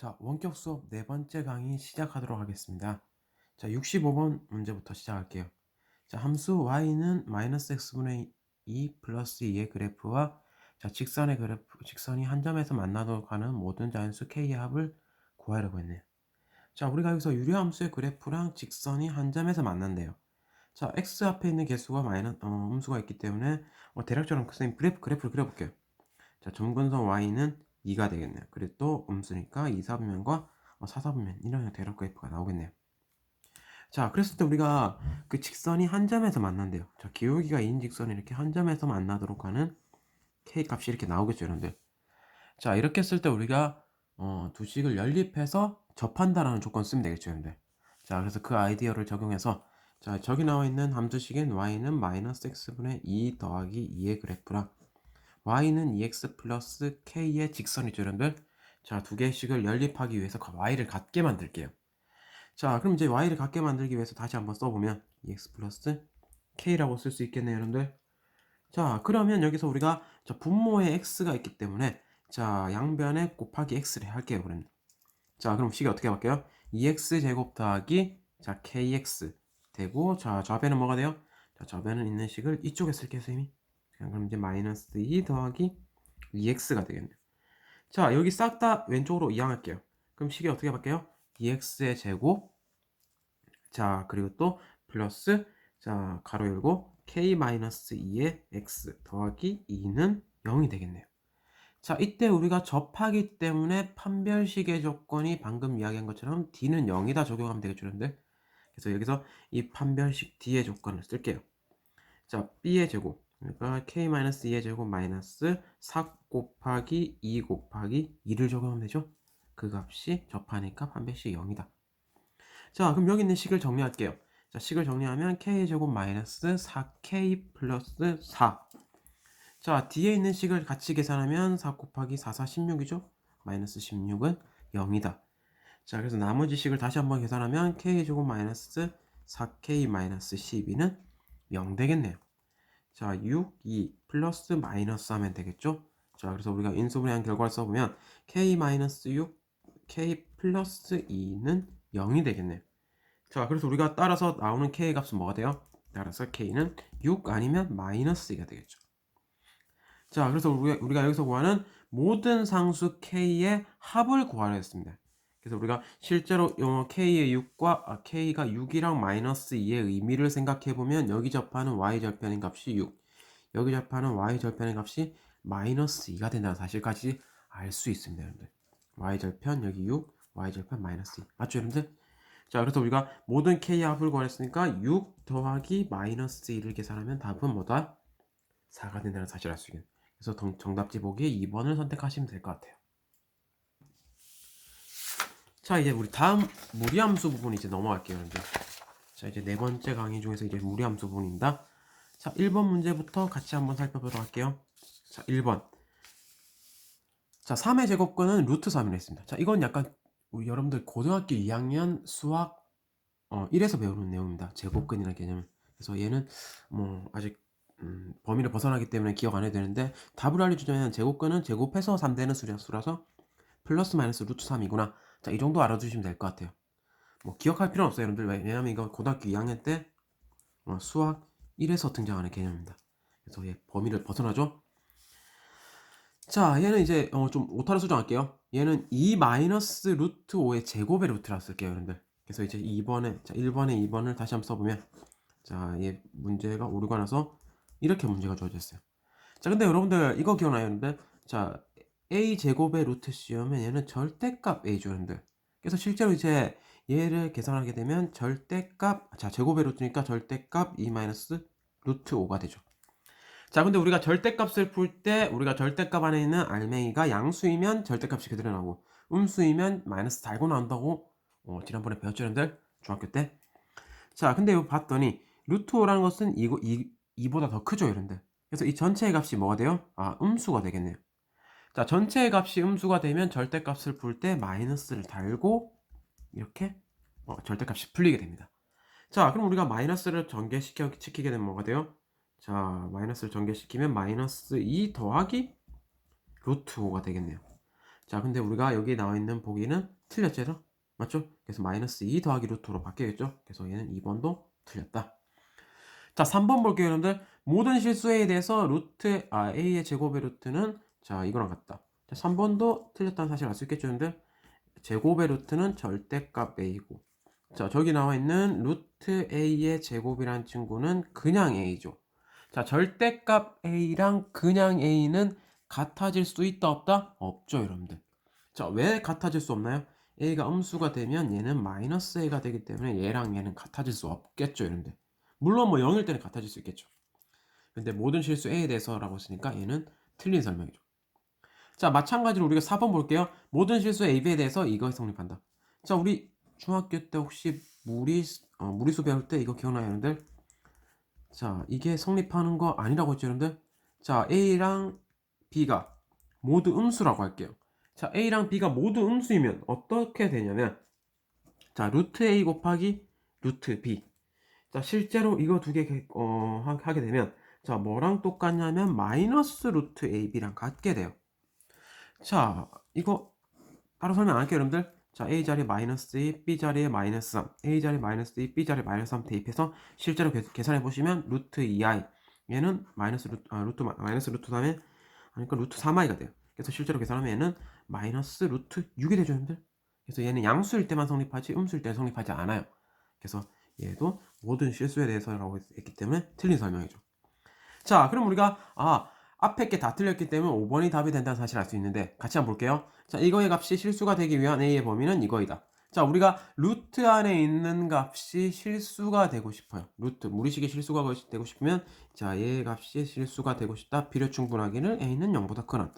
자, 원격 수업 네 번째 강의 시작하도록 하겠습니다. 자, 65번 문제부터 시작할게요. 자, 함수 y는 마이너스 x분의 2 플러스 2의 그래프와 자, 직선의 그래프, 직선이 한 점에서 만나도록 하는 모든 자연수 k의 합을 구하려고 했네요. 자, 우리가 여기서 유리함수의 그래프랑 직선이 한 점에서 만난대요. 자, x 앞에 있는 개수가 마이너스 어, 음수가 있기 때문에 어, 대략적으로 선생님 그래프, 그래프를 그려볼게요. 자, 점근선 y는 2가 되겠네요. 그리고 또 음수니까 2, 4분면과 4, 4분면 이런 형태로 그래프가 나오겠네요. 자, 그랬을 때 우리가 그 직선이 한 점에서 만난대요. 자, 기울기가 2인 직선이 이렇게 한 점에서 만나도록 하는 k 값이 이렇게 나오겠죠, 여러분들. 자, 이렇게 했을 때 우리가 어, 두 식을 연립해서 접한다라는 조건 쓰면 되겠죠, 여러분들. 자, 그래서 그 아이디어를 적용해서 자, 저기 나와 있는 함수식인 y는 마이너스 x분의 2 더하기 2의 그래프랑 y는 2x 플러스 k의 직선이죠, 여러분들. 자, 두 개씩을 연립하기 위해서 y를 같게 만들게요. 자, 그럼 이제 y를 같게 만들기 위해서 다시 한번 써보면 2x 플러스 k라고 쓸 수 있겠네요, 여러분들. 자, 그러면 여기서 우리가 자, 분모에 x가 있기 때문에 자, 양변에 곱하기 x를 할게요, 그러면. 자, 그럼 식이 어떻게 바뀌어요? 2x 제곱 더하기 자, kx 되고 자, 좌변은 뭐가 돼요? 자, 좌변은 있는 식을 이쪽에 쓸게요, 선생님이. 자, 그럼 이제 마이너스 2 더하기 2x가 되겠네요. 자, 여기 싹 다 왼쪽으로 이항할게요. 그럼 식이 어떻게 바뀌어요? 2x의 제곱 자, 그리고 또 플러스 자, 가로 열고 k 마이너스 2의 x 더하기 2는 0이 되겠네요. 자, 이때 우리가 접하기 때문에 판별식의 조건이 방금 이야기한 것처럼 d는 0이다 적용하면 되겠죠, 여러분들. 그래서 여기서 이 판별식 d의 조건을 쓸게요. 자, b의 제곱 그러니까 k-2의 제곱 마이너스 4 곱하기 2 곱하기 2를 적용하면 되죠. 그 값이 접하니까 판별식 0이다. 자, 그럼 여기 있는 식을 정리할게요. 자, 식을 정리하면 k의 제곱 마이너스 4k 플러스 4. 자, 뒤에 있는 식을 같이 계산하면 4 곱하기 4, 4, 16이죠? 마이너스 16은 0이다. 자, 그래서 나머지 식을 다시 한번 계산하면 k의 제곱 마이너스 4k 마이너스 12는 0 되겠네요. 자, 6, 2 플러스 마이너스 하면 되겠죠? 자, 그래서 우리가 인수분해 한 결과를 써보면 k 마이너스 6, k 플러스 2는 0이 되겠네요. 자, 그래서 우리가 따라서 나오는 k 값은 뭐가 돼요? 따라서 k는 6 아니면 마이너스 2가 되겠죠. 자, 그래서 우리가, 우리가 여기서 구하는 모든 상수 k의 합을 구하려 했습니다. 그래서 우리가 실제로 영어 k의 6과 아, k가 6이랑 마이너스 2의 의미를 생각해 보면 여기 접하는 y 절편의 값이 6, 여기 접하는 y 절편의 값이 마이너스 2가 된다는 사실까지 알 수 있습니다, 여러분들. y 절편 여기 6, y 절편 마이너스 2 맞죠, 여러분들? 자, 그래서 우리가 모든 k의 합을 구했으니까 6 더하기 마이너스 2를 계산하면 답은 뭐다? 4가 된다는 사실을 알 수 있겠네요. 그래서 정답지 보기에 2번을 선택하시면 될 것 같아요. 자 이제 우리 다음 무리함수 부분 이제 넘어갈게요 여러분들. 자 이제 네 번째 강의 중에서 이제 무리함수 부분입니다. 자 1번 문제부터 같이 한번 살펴보도록 할게요. 자 1번. 자 3의 제곱근은 루트 3이라 했습니다. 자 이건 약간 우리 여러분들 고등학교 2학년 수학 어, 1에서 배우는 내용입니다. 제곱근이라는 개념은. 그래서 얘는 뭐 아직 음, 범위를 벗어나기 때문에 기억 안 해도 되는데 답을 알려주자면 제곱근은 제곱해서 3되는 수라서 플러스 마이너스 루트 3이구나 자, 이 정도 알아두시면 될 것 같아요. 뭐 기억할 필요는 없어요, 여러분들. 왜냐하면 이거 고등학교 2학년 때 어, 수학 1에서 등장하는 개념입니다. 그래서 얘 범위를 벗어나죠. 자, 얘는 이제 어, 좀 오타로 수정할게요. 얘는 2 마이너스 루트 5의 제곱의 루트라 쓸게요, 여러분들. 그래서 이제 2번에 자, 1번에 2번을 다시 한번 써보면 자, 얘 문제가 오류가 나서 이렇게 문제가 주어졌어요. 자, 근데 여러분들 이거 기억나요, 여러분들? 자, a 제곱의 루트 씌우면 얘는 절대값 a 주는데 그래서 실제로 이제 얘를 계산하게 되면 절대값 자 제곱의 루트니까 절대값 2 마이너스 루트 5가 되죠. 자 근데 우리가 절대값을 풀 때 우리가 절대값 안에 있는 알맹이가 양수이면 절대값이 그대로 나오고 음수이면 마이너스 달고 나온다고 어, 지난번에 배웠죠 여러분들 중학교 때. 자 근데 이거 봤더니 루트 5라는 것은 이거 2, 2보다 더 크죠 여러분들. 그래서 이 전체의 값이 뭐가 돼요? 아 음수가 되겠네요. 자, 전체의 값이 음수가 되면 절대값을 풀때 마이너스를 달고 이렇게 어, 절대값이 풀리게 됩니다. 자, 그럼 우리가 마이너스를 전개시켜 시키게 되면 뭐가 돼요? 자, 마이너스를 전개시키면 마이너스 2 더하기 루트 5가 되겠네요. 자, 근데 우리가 여기 나와 있는 보기는 틀렸죠? 맞죠? 그래서 마이너스 2 더하기 루트로 바뀌겠죠? 그래서 얘는 2번도 틀렸다. 자, 3번 볼게요, 여러분들. 모든 실수 a에 대해서 루트, 아, a의 제곱의 루트는 자, 이거랑 같다. 자, 3번도 틀렸다는 사실 알 수 있겠죠, 여러분들? 제곱의 루트는 절대값 a고. 자, 저기 나와 있는 루트 a의 제곱이란 친구는 그냥 a죠. 자, 절대값 a랑 그냥 a는 같아질 수 있다 없다? 없죠, 여러분들. 자, 왜 같아질 수 없나요? a가 음수가 되면 얘는 마이너스 a가 되기 때문에 얘랑 얘는 같아질 수 없겠죠, 여러분들. 물론 뭐 0일 때는 같아질 수 있겠죠. 근데 모든 실수 a에 대해서라고 했으니까 얘는 틀린 설명이죠. 자, 마찬가지로 우리가 4번 볼게요. 모든 실수 a, b에 대해서 이거 성립한다. 자, 우리 중학교 때 혹시 무리, 어, 무리수 배울 때 이거 기억나요, 여러분들? 자, 이게 성립하는 거 아니라고 했죠, 여러분들? 자, a랑 b가 모두 음수라고 할게요. 자, a랑 b가 모두 음수이면 어떻게 되냐면 자, 루트 a 곱하기 루트 b. 자, 실제로 이거 두 개 어, 하- 하게 되면 자, 뭐랑 똑같냐면 마이너스 루트 ab랑 같게 돼요. 자, 이거 따로 설명 안 할게요, 여러분들. 자, a 자리에 마이너스 2, b 자리에 마이너스 3, a 자리에 마이너스 2, b 자리에 마이너스 3 대입해서 실제로 계- 계산해 보시면 루트 2i 얘는 마이너스 루트 아, 루트 마- 마이너스 루트 3에 그러니까 루트 3i가 돼요. 그래서 실제로 계산하면 얘는 마이너스 루트 6이 되죠, 여러분들. 그래서 얘는 양수일 때만 성립하지 음수일 때는 성립하지 않아요. 그래서 얘도 모든 실수에 대해서라고 했기 때문에 틀린 설명이죠. 자, 그럼 우리가 아 앞에 게 다 틀렸기 때문에 5번이 답이 된다는 사실을 알수 있는데 같이 한번 볼게요. 자, 이거의 값이 실수가 되기 위한 a의 범위는 이거이다. 자, 우리가 루트 안에 있는 값이 실수가 되고 싶어요. 루트, 무리식의 실수가 되고 싶으면 자, 얘의 값이 실수가 되고 싶다. 필요 충분하기를 a는 0보다 크거나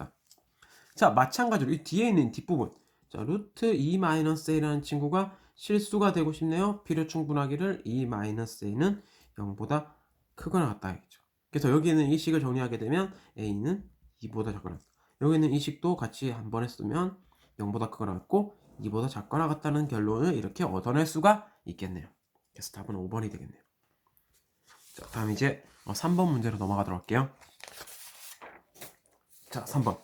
자, 마찬가지로 이 뒤에 있는 뒷부분. 자, 루트 2-a라는 친구가 실수가 되고 싶네요. 필요 충분하기를 2-a는 0보다 크거나 같다겠죠. 그래서 여기는 이 식을 정리하게 되면 a는 2보다 작거나. 여기는 이 식도 같이 한 번에 쓰면 0보다 크거나 같고 2보다 작거나 같다는 결론을 이렇게 얻어낼 수가 있겠네요. 그래서 답은 5번이 되겠네요. 자, 다음 이제 3번 문제로 넘어가도록 할게요. 자, 3번.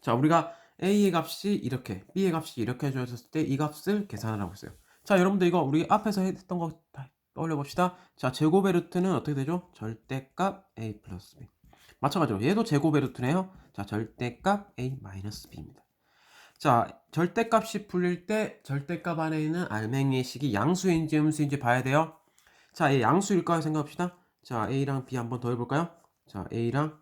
자, 우리가 a의 값이 이렇게, b의 값이 이렇게 주어졌을 때 이 값을 계산을 하고 있어요. 자, 여러분들 이거 우리 앞에서 했던 거다 떠올려 봅시다. 자, 제곱의 루트는 어떻게 되죠? 절대값 a 플러스 b. 마찬가지로 얘도 제곱의 루트네요. 자, 절대값 a 마이너스 b입니다. 자, 절대값이 풀릴 때 절대값 안에 있는 알맹이의 식이 양수인지 음수인지 봐야 돼요. 자, 얘 양수일까요? 생각합시다. 자, a랑 b 한번 더 해볼까요? 자, a랑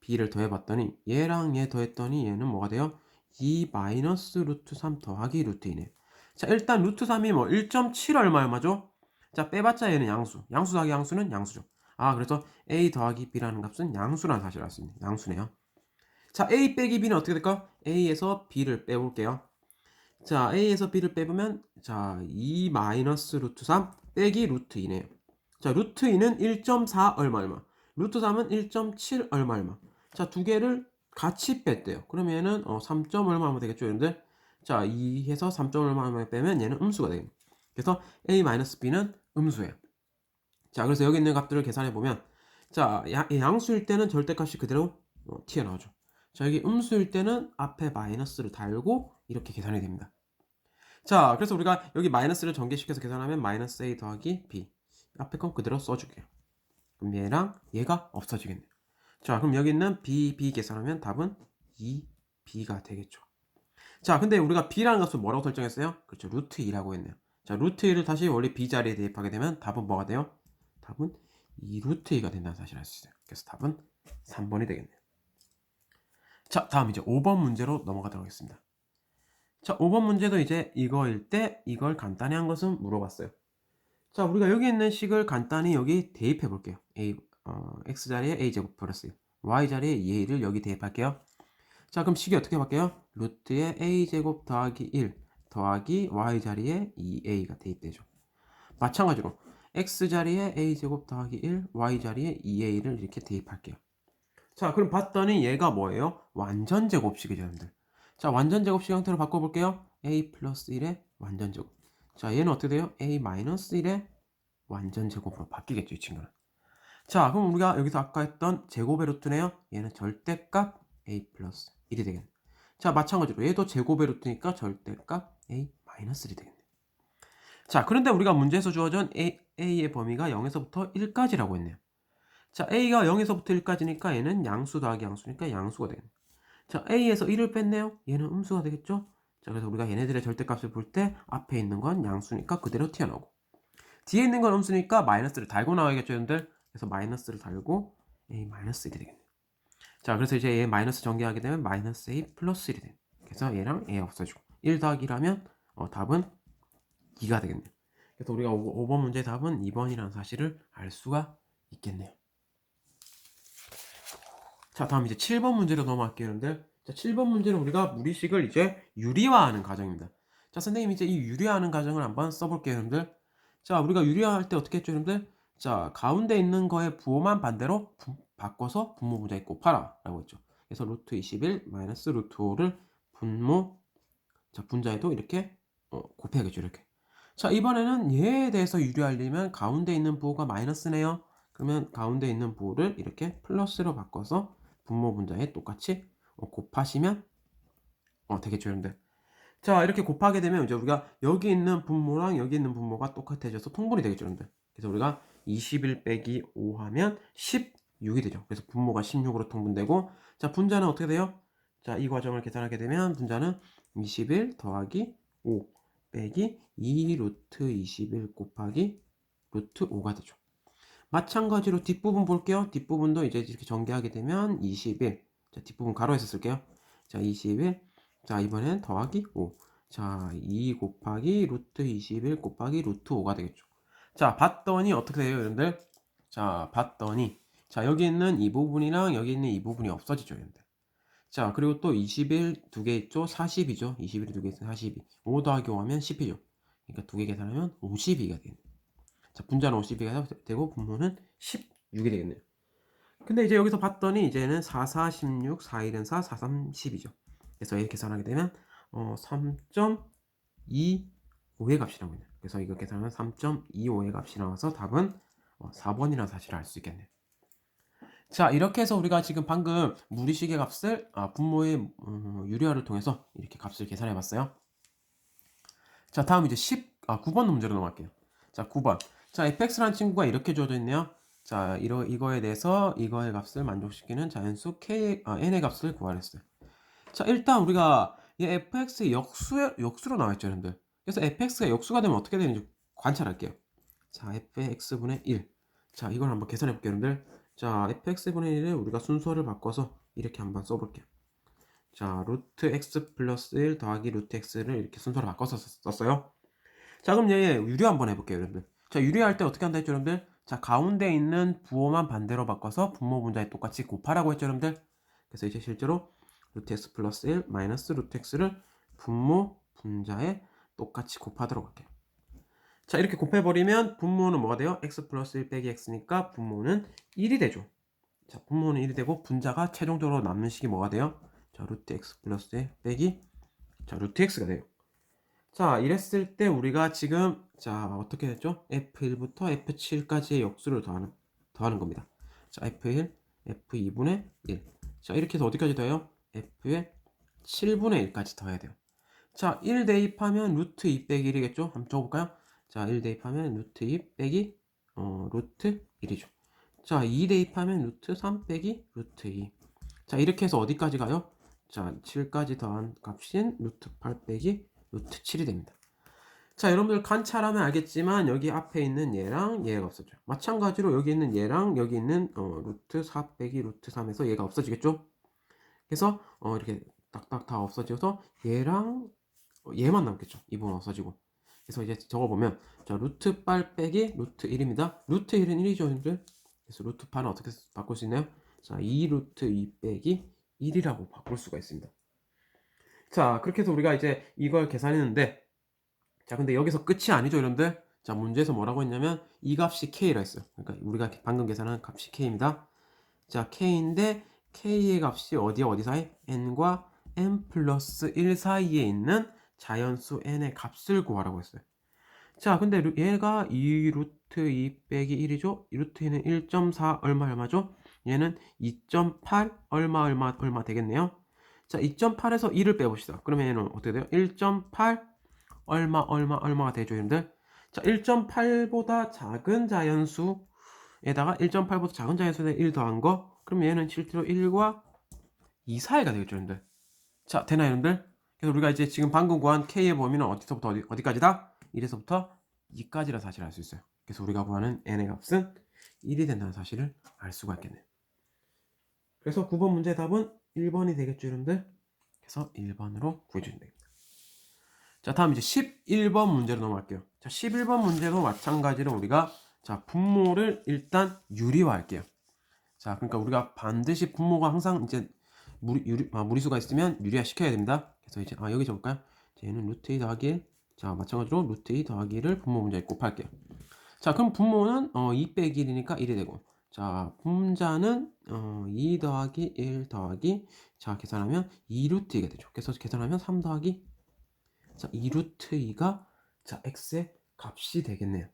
b를 더해봤더니 얘랑 얘 더했더니 얘는 뭐가 돼요? 2 마이너스 루트 3 더하기 루트 2네요. 자, 일단 루트 3이 뭐 1.7 얼마 얼마죠? 자, 빼봤자 얘는 양수. 양수 더하기 양수는 양수죠. 아, 그래서 a 더하기 b라는 값은 양수라는 사실을 알 수 있는 양수네요. 자, a 빼기 b는 어떻게 될까요? a에서 b를 빼볼게요. 자, a에서 b를 빼보면 자, 2 마이너스 루트 3 빼기 루트 2네요. 자, 루트 2는 1.4 얼마 얼마. 루트 3은 1.7 얼마 얼마. 자, 두 개를 같이 뺐대요. 그러면 얘는 어, 3. 얼마 하면 되겠죠, 여러분들? 자, 2에서 3. 얼마 빼면 얘는 음수가 되겠네. 그래서 a-b는 음수예요. 자, 그래서 여기 있는 값들을 계산해 보면 자, 야, 양수일 때는 절대값이 그대로 어, 튀어나오죠. 자, 여기 음수일 때는 앞에 마이너스를 달고 이렇게 계산이 됩니다. 자, 그래서 우리가 여기 마이너스를 전개시켜서 계산하면 마이너스 a 더하기 b 앞에 건 그대로 써줄게요. 그럼 얘랑 얘가 없어지겠네요. 자, 그럼 여기 있는 b, b 계산하면 답은 2b가 되겠죠. 자, 근데 우리가 b라는 값을 뭐라고 설정했어요? 그렇죠. 루트 2라고 했네요. 자, 루트 2를 다시 원래 b 자리에 대입하게 되면 답은 뭐가 돼요? 답은 2 루트 2가 된다는 사실을 알 수 있어요. 그래서 답은 3번이 되겠네요. 자, 다음 이제 5번 문제로 넘어가도록 하겠습니다. 자, 5번 문제도 이제 이거일 때 이걸 간단히 한 것은 물어봤어요. 자, 우리가 여기 있는 식을 간단히 여기 대입해 볼게요. a 어, x 자리에 a 제곱 플러스 y 자리에 2a를 여기 대입할게요. 자, 그럼 식이 어떻게 바뀌어요? 루트에 a 제곱 더하기 1 더하기 y 자리에 2a가 대입되죠. 마찬가지로 x 자리에 a 제곱 더하기 1, y 자리에 2a를 이렇게 대입할게요. 자, 그럼 봤더니 얘가 뭐예요? 완전 제곱식이죠, 여러분들. 자, 완전 제곱식 형태로 바꿔볼게요. a 플러스 1의 완전 제곱. 자, 얘는 어떻게 돼요? a 마이너스 1의 완전 제곱으로 바뀌겠죠, 이 친구는. 자, 그럼 우리가 여기서 아까 했던 제곱의 루트네요. 얘는 절대값 a 플러스 1이 되겠네. 자, 마찬가지로 얘도 제곱의 루트니까 절대값 a 마이너스 1이 되겠네요. 자, 그런데 우리가 문제에서 주어진 a, a의 범위가 0에서부터 1까지라고 했네요. 자, a가 0에서부터 1까지니까 얘는 양수 더하기 양수니까 양수가 되겠네요. 자, a에서 1을 뺐네요. 얘는 음수가 되겠죠? 자, 그래서 우리가 얘네들의 절대값을 볼 때 앞에 있는 건 양수니까 그대로 튀어나오고 뒤에 있는 건 음수니까 마이너스를 달고 나와야겠죠, 여러분들? 그래서 마이너스를 달고 a 마이너스 1이 되겠네요. 자, 그래서 이제 얘 마이너스 전개하게 되면 마이너스 a 플러스 1이 돼요. 그래서 얘랑 a 없어지고 1 더하기 1하면 어, 답은 2가 되겠네요. 그래서 우리가 5, 번 문제의 답은 2번이라는 사실을 알 수가 있겠네요. 자, 다음 이제 7번 문제로 넘어갈게요. 자, 7번 문제는 우리가 무리식을 이제 유리화하는 과정입니다. 자, 선생님 이제 이 유리화하는 과정을 한번 써볼게요, 여러분들. 자, 우리가 유리화할 때 어떻게 했죠, 여러분들? 자, 가운데 있는 거의 부호만 반대로 부, 바꿔서 분모 분자에 곱하라 라고 했죠. 그래서 루트 21 마이너스 루트 5를 분모 자, 분자에도 이렇게 어, 곱해야겠죠, 이렇게. 자, 이번에는 얘에 대해서 유리하려면 가운데 있는 부호가 마이너스네요. 그러면 가운데 있는 부호를 이렇게 플러스로 바꿔서 분모 분자에 똑같이 어, 곱하시면 어, 되겠죠, 여러분들. 자, 이렇게 곱하게 되면 이제 우리가 여기 있는 분모랑 여기 있는 분모가 똑같아져서 통분이 되겠죠, 여러분들. 그래서 우리가 21 빼기 5 하면 16이 되죠. 그래서 분모가 16으로 통분되고 자, 분자는 어떻게 돼요? 자, 이 과정을 계산하게 되면 분자는 21 더하기 5 빼기 2 루트 21 곱하기 루트 5가 되죠. 마찬가지로 뒷부분 볼게요. 뒷부분도 이제 이렇게 전개하게 되면 21. 자, 뒷부분 가로에서 쓸게요. 자, 21. 자, 이번엔 더하기 5. 자, 2 곱하기 루트 21 곱하기 루트 5가 되겠죠. 자, 봤더니 어떻게 돼요, 여러분들? 자, 봤더니 자, 여기 있는 이 부분이랑 여기 있는 이 부분이 없어지죠, 여러분들. 자, 그리고 또 21 두 개 있죠? 40이죠? 21이 두개 있으면 42. 5 더하기 5 하면 10이죠. 그러니까 두 개 계산하면 52가 되겠네요. 자, 분자는 52가 되고 분모는 16이 되겠네요. 근데 이제 여기서 봤더니 이제는 4, 4, 16, 4, 1은 4, 4, 3, 10이죠. 그래서 이렇게 계산하게 되면 어, 3.25의 값이 나오네요. 그래서 이거 계산하면 3.25의 값이 나와서 답은 어, 4번이라는 사실을 알 수 있겠네요. 자 이렇게 해서 우리가 지금 방금 무리식의 값을 아, 분모의 음, 유리화를 통해서 이렇게 값을 계산해 봤어요. 자 다음 이제 10, 아 9번 문제로 넘어갈게요. 자 9번 자 fx라는 친구가 이렇게 주어져 있네요. 자 이러, 이거에 대해서 이거의 값을 만족시키는 자연수 k, 아, n의 값을 구하랬어요. 자 일단 우리가 이 fx의 역수, 역수로 나와있죠 여러분들. 그래서 fx가 역수가 되면 어떻게 되는지 관찰할게요. 자 fx분의 1. 자 이걸 한번 계산해 볼게요 여러분들. 자, fx분의 1을 우리가 순서를 바꿔서 이렇게 한번 써볼게요. 자, 루트 x 플러스 1 더하기 루트 x를 이렇게 순서를 바꿔서 썼어요. 자, 그럼 얘 유리 한번 해볼게요, 여러분들. 자, 유리할 때 어떻게 한다 했죠, 여러분들? 자, 가운데 있는 부호만 반대로 바꿔서 분모 분자에 똑같이 곱하라고 했죠, 여러분들? 그래서 이제 실제로 루트 x 플러스 1 마이너스 루트 x를 분모 분자에 똑같이 곱하도록 할게요. 자 이렇게 곱해버리면 분모는 뭐가 돼요? x 플러스 1 빼기 x니까 분모는 1이 되죠. 자 분모는 1이 되고 분자가 최종적으로 남는 식이 뭐가 돼요? 자 루트 x 플러스 1 빼기 자 루트 x가 돼요. 자 이랬을 때 우리가 지금 자 어떻게 됐죠? f1부터 f7까지의 역수를 더하는 더하는 겁니다. 자 f1 f2분의 1. 자 이렇게 해서 어디까지 더해요? f의 7분의 1까지 더해야 돼요. 자 1 대입하면 루트 2 빼기 1이겠죠? 한번 적어볼까요? 자, 1 대입하면 루트 2 빼기 어, 루트 1이죠. 자, 2 대입하면 루트 3 빼기 루트 2. 자, 이렇게 해서 어디까지 가요? 자, 7까지 더한 값인 루트 8 빼기 루트 7이 됩니다. 자, 여러분들 관찰하면 알겠지만 여기 앞에 있는 얘랑 얘가 없어져요. 마찬가지로 여기 있는 얘랑 여기 있는 어, 루트 4 빼기 루트 3에서 얘가 없어지겠죠? 그래서 어, 이렇게 딱딱 다 없어져서 얘랑 얘만 남겠죠. 이 부분 없어지고. 그래서 이제 적어보면 자 루트 8 빼기 루트 1입니다. 루트 1은 1이죠, 여러분들. 그래서 루트 8은 어떻게 바꿀 수 있나요? 자, 2 루트 2 빼기 1이라고 바꿀 수가 있습니다. 자, 그렇게 해서 우리가 이제 이걸 계산했는데 자, 근데 여기서 끝이 아니죠, 여러분들. 자, 문제에서 뭐라고 했냐면 이 값이 k라 했어요. 그러니까 우리가 방금 계산한 값이 k입니다. 자, k인데 k의 값이 어디에 어디 사이? n과 n 플러스 1 사이에 있는 자연수 n의 값을 구하라고 했어요. 자, 근데 얘가 2 루트 2 빼기 1이죠? 이 루트 2는 1.4 얼마 얼마죠? 얘는 2.8 얼마 얼마 얼마 되겠네요. 자, 2.8에서 2를 빼봅시다. 그러면 얘는 어떻게 돼요? 1.8 얼마 얼마 얼마가 되죠, 여러분들? 자, 1.8보다 작은 자연수에다가 1.8보다 작은 자연수에 1 더한 거 그러면 얘는 실제로 1과 2 사이가 되겠죠, 여러분들. 자, 되나요, 여러분들? 그래서 우리가 이제 지금 방금 구한 K의 범위는 어디서부터 어디, 어디까지다? 1에서부터 2까지라 사실을 알 수 있어요. 그래서 우리가 구하는 n의 값은 1이 된다는 사실을 알 수가 있겠네요. 그래서 9번 문제 답은 1번이 되겠죠, 여러분들? 그래서 1번으로 구해주시면 됩니다. 자, 다음 이제 11번 문제로 넘어갈게요. 자, 11번 문제도 마찬가지로 우리가 자, 분모를 일단 유리화할게요. 자, 그러니까 우리가 반드시 분모가 항상 이제 무리, 유리, 아, 무리수가 있으면 유리화 시켜야 됩니다. 그래서 이제 아, 여기 적을까요? 얘는 루트 2 더하기 1. 자, 마찬가지로 루트 2 더하기 1을 분모 문제에 곱할게요. 자, 그럼 분모는 어, 2 빼기 1이니까 1이 되고 자, 분자는 어, 2 더하기 1 더하기 자, 계산하면 2루트 2가 되죠. 그래서 계산하면 3 더하기 자, 2루트 2가 자, x의 값이 되겠네요.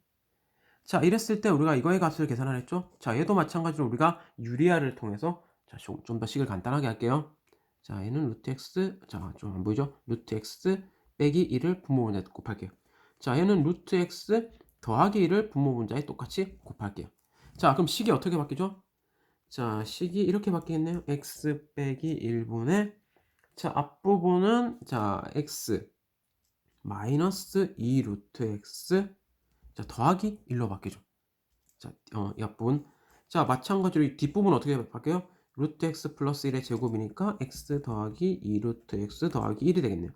자, 이랬을 때 우리가 이거의 값을 계산을 했죠. 자, 얘도 마찬가지로 우리가 유리화를 통해서 자, 좀 더 식을 간단하게 할게요. 자, 얘는 루트 x 자, 좀 안 보이죠? 루트 x 빼기 1을 분모 분자에 곱할게요. 자, 얘는 루트 x 더하기 1을 분모 분자에 똑같이 곱할게요. 자, 그럼 식이 어떻게 바뀌죠? 자, 식이 이렇게 바뀌겠네요. x 빼기 1분의 자, 앞부분은 자, x 마이너스 2 루트 x 자, 더하기 1로 바뀌죠. 자, 어, 이 앞부분. 자, 마찬가지로 이 뒷부분 어떻게 바뀌어요? 루트 x 플러스 1의 제곱이니까 x 더하기 2 루트 x 더하기 1이 되겠네요.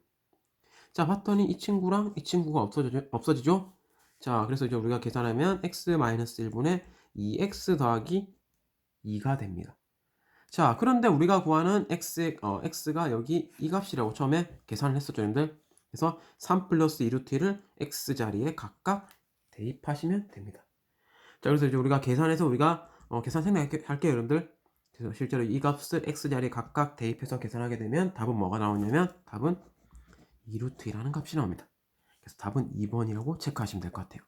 자, 봤더니 이 친구랑 이 친구가 없어지죠? 없어지죠? 자, 그래서 이제 우리가 계산하면 x 마이너스 1분의 2x 더하기 2가 됩니다. 자, 그런데 우리가 구하는 x, 어, x가 여기 이 값이라고 처음에 계산을 했었죠, 여러분들. 그래서 3 플러스 2 루트 1을 x 자리에 각각 대입하시면 됩니다. 자, 그래서 이제 우리가 계산해서 우리가 어, 계산 생략할게요, 여러분들. 실제로 이 값을 x 자리에 각각 대입해서 계산하게 되면 답은 뭐가 나오냐면 답은 2루트 1이라는 값이 나옵니다. 그래서 답은 2번이라고 체크하시면 될 것 같아요.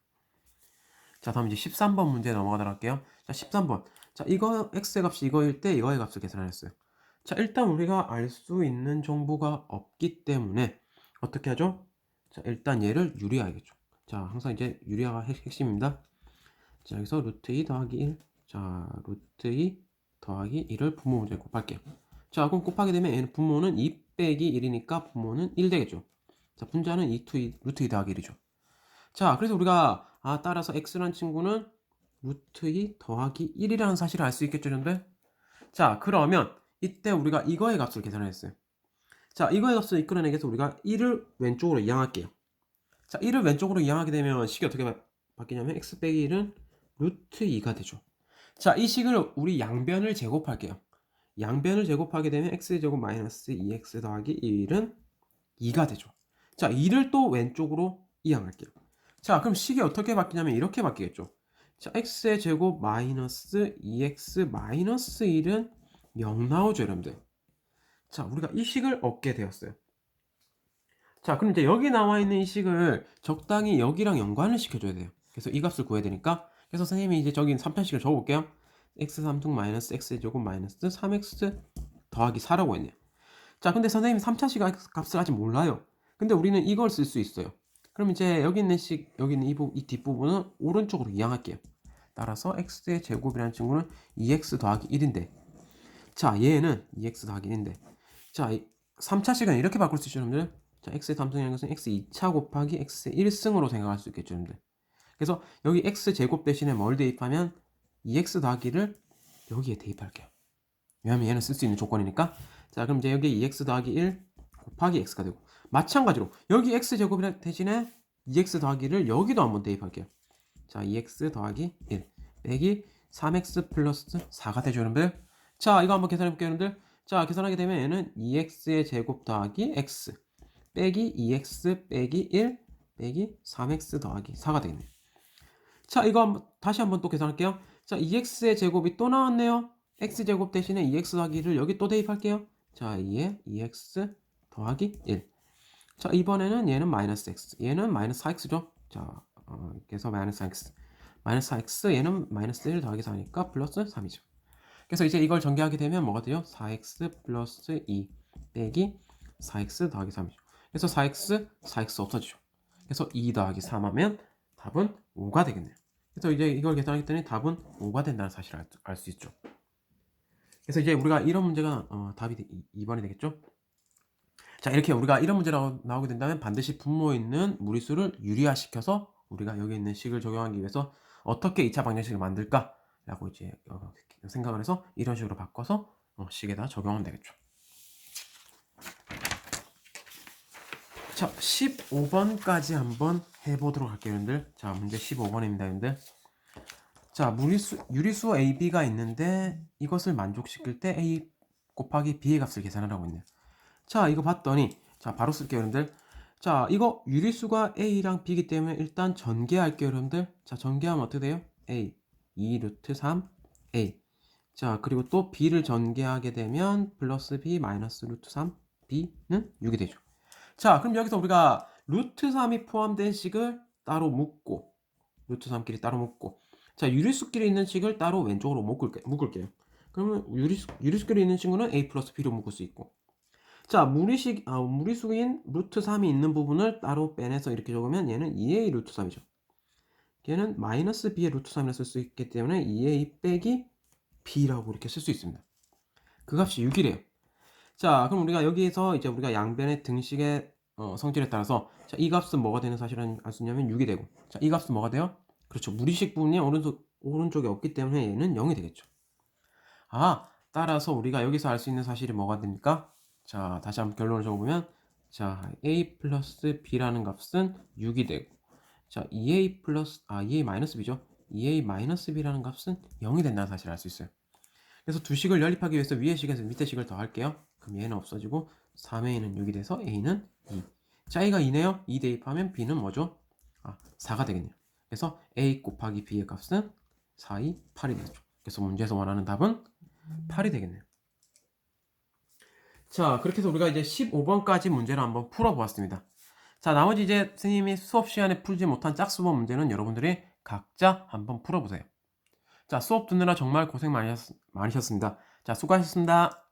자, 다음 이제 13번 문제 넘어가도록 할게요. 자, 13번. 자, 이거 x의 값이 이거일 때 이거의 값을 계산했어요. 자, 일단 우리가 알 수 있는 정보가 없기 때문에 어떻게 하죠? 자, 일단 얘를 유리화하겠죠. 자, 항상 이제 유리화가 핵심입니다. 자, 여기서 루트 2 더하기 1. 자, 루트 2 더하기 1을 분모 문제에 곱할게요. 자, 그럼 곱하게 되면 얘는 분모는 2 빼기 1이니까 분모는 1 되겠죠. 자, 분자는 2 2, 루트 2 더하기 1이죠. 자, 그래서 우리가 아, 따라서 x라는 친구는 루트 2 더하기 1이라는 사실을 알 수 있겠죠, 여러분들? 자, 그러면 이때 우리가 이거의 값을 계산했어요. 자, 이거의 값을 이끌어내기 위해서 우리가 1을 왼쪽으로 이항할게요. 자, 1을 왼쪽으로 이항하게 되면 식이 어떻게 바, 바뀌냐면 x 빼기 1은 루트 2가 되죠. 자, 이 식을 우리 양변을 제곱할게요. 양변을 제곱하게 되면 x제곱 마이너스 2x 더하기 1은 2가 되죠. 자, 2를 또 왼쪽으로 이항할게요. 자, 그럼 식이 어떻게 바뀌냐면 이렇게 바뀌겠죠. 자, x의 제곱 마이너스 2x 마이너스 1은 0 나오죠, 여러분들. 자, 우리가 이 식을 얻게 되었어요. 자, 그럼 이제 여기 나와 있는 이 식을 적당히 여기랑 연관을 시켜줘야 돼요. 그래서 이 값을 구해야 되니까. 그래서 선생님이 이제 저기 3차식을 적어볼게요. x 3등 마이너스 x 제곱 마이너스 3x 더하기 4라고 했네요. 자, 근데 선생님이 3차식 값을 아직 몰라요. 근데 우리는 이걸 쓸 수 있어요. 그럼 이제 여기 있는 식, 여기 있는 이, 부, 이 뒷부분은 오른쪽으로 이항할게요. 따라서 x의 제곱이라는 친구는 2x 더하기 1인데 자, 얘는 2x 더하기 1인데 자, 3차식은 이렇게 바꿀 수 있죠, 여러분들. 자, x의 담성이라는 것은 x 2차 곱하기 x의 1승으로 생각할 수 있겠죠, 여러분들. 그래서 여기 x 제곱 대신에 뭘 대입하면 2x 더하기를 여기에 대입할게요. 왜냐하면 얘는 쓸 수 있는 조건이니까. 자, 그럼 이제 여기 2x 더하기 1 곱하기 x가 되고 마찬가지로 여기 x 제곱 대신에 2x 더하기를 여기도 한번 대입할게요. 자, 2x 더하기 1 빼기 3x 플러스 4가 되죠, 여러분들. 자, 이거 한번 계산해 볼게요, 여러분들. 자, 계산하게 되면 얘는 2x의 제곱 더하기 x 빼기 2x 빼기 1 빼기 3x 더하기 4가 되겠네요. 자, 이거 한번, 다시 한번 또 계산할게요. 자, 2x의 제곱이 또 나왔네요. x제곱 대신에 2x 더하기를 여기 또 대입할게요. 자, 2에 2x 더하기 1. 자, 이번에는 얘는 마이너스 x. 얘는 마이너스 4x죠. 자, 어, 그래서 마이너스 4x. 마이너스 4x, 얘는 마이너스 1 더하기 4니까 플러스 3이죠. 그래서 이제 이걸 전개하게 되면 뭐가 돼요? 4x 플러스 2 빼기 4x 더하기 3이죠. 그래서 4x, 4x 없어지죠. 그래서 2 더하기 3 하면 답은 5가 되겠네요. 그래서 이제 이걸 계산하겠더니 답은 5가 된다는 사실을 알 수 있죠. 그래서 이제 우리가 이런 문제가 어, 답이 2번이 되겠죠. 자 이렇게 우리가 이런 문제가 나오게 된다면 반드시 분모에 있는 무리수를 유리화시켜서 우리가 여기 있는 식을 적용하기 위해서 어떻게 2차 방정식을 만들까 라고 이제 어, 생각을 해서 이런 식으로 바꿔서 어, 식에다 적용하면 되겠죠. 자, 15번까지 한번 해보도록 할게요, 여러분들. 자, 문제 15번입니다, 여러분들. 자, 무리수, 유리수 AB가 있는데 이것을 만족시킬 때 A 곱하기 B의 값을 계산하라고 있네요. 자, 이거 봤더니 자, 바로 쓸게요, 여러분들. 자, 이거 유리수가 A랑 B이기 때문에 일단 전개할게요, 여러분들. 자, 전개하면 어떻게 돼요? A 2 루트 3 A 자, 그리고 또 B를 전개하게 되면 플러스 B 마이너스 루트 3 B는 6이 되죠. 자, 그럼 여기서 우리가 루트 3이 포함된 식을 따로 묶고 루트 3끼리 따로 묶고 자, 유리수끼리 있는 식을 따로 왼쪽으로 묶을게, 묶을게요. 그러면 유리수, 유리수끼리 있는 친구는 A 플러스 B로 묶을 수 있고 자, 무리식, 아, 무리수인 루트 3이 있는 부분을 따로 빼내서 이렇게 적으면 얘는 2A 루트 3이죠. 얘는 마이너스 B의 루트 3이라 쓸 수 있기 때문에 2A 빼기 B라고 이렇게 쓸 수 있습니다. 그 값이 6이래요. 자, 그럼 우리가 여기에서 이제 우리가 양변의 등식의 어, 성질에 따라서 자, 이 값은 뭐가 되는 사실은 알 수 있냐면 6이 되고 자, 이 값은 뭐가 돼요? 그렇죠. 무리식 부분이 오른쪽, 오른쪽에 없기 때문에 얘는 0이 되겠죠. 아, 따라서 우리가 여기서 알 수 있는 사실이 뭐가 됩니까? 자, 다시 한번 결론을 적어보면 자, a 플러스 b라는 값은 6이 되고 자, 2a 플러스, 아, 2a 마이너스 b죠. 2a 마이너스 b라는 값은 0이 된다는 사실을 알 수 있어요. 그래서 두 식을 연립하기 위해서 위의 식에서 밑에 식을 더할게요. 그럼 얘는 없어지고 3a는 6이 돼서 a는 2. 자, a가 2네요. 2 대입하면 b는 뭐죠? 아, 4가 되겠네요. 그래서 a 곱하기 b의 값은 4, 2, 8이 되죠. 그래서 문제에서 원하는 답은 8이 되겠네요. 자, 그렇게 해서 우리가 이제 15번까지 문제를 한번 풀어보았습니다. 자, 나머지 이제 선생님이 수업 시간에 풀지 못한 짝수번 문제는 여러분들이 각자 한번 풀어보세요. 자, 수업 듣느라 정말 고생 많이, 하셨, 많으셨습니다. 자, 수고하셨습니다.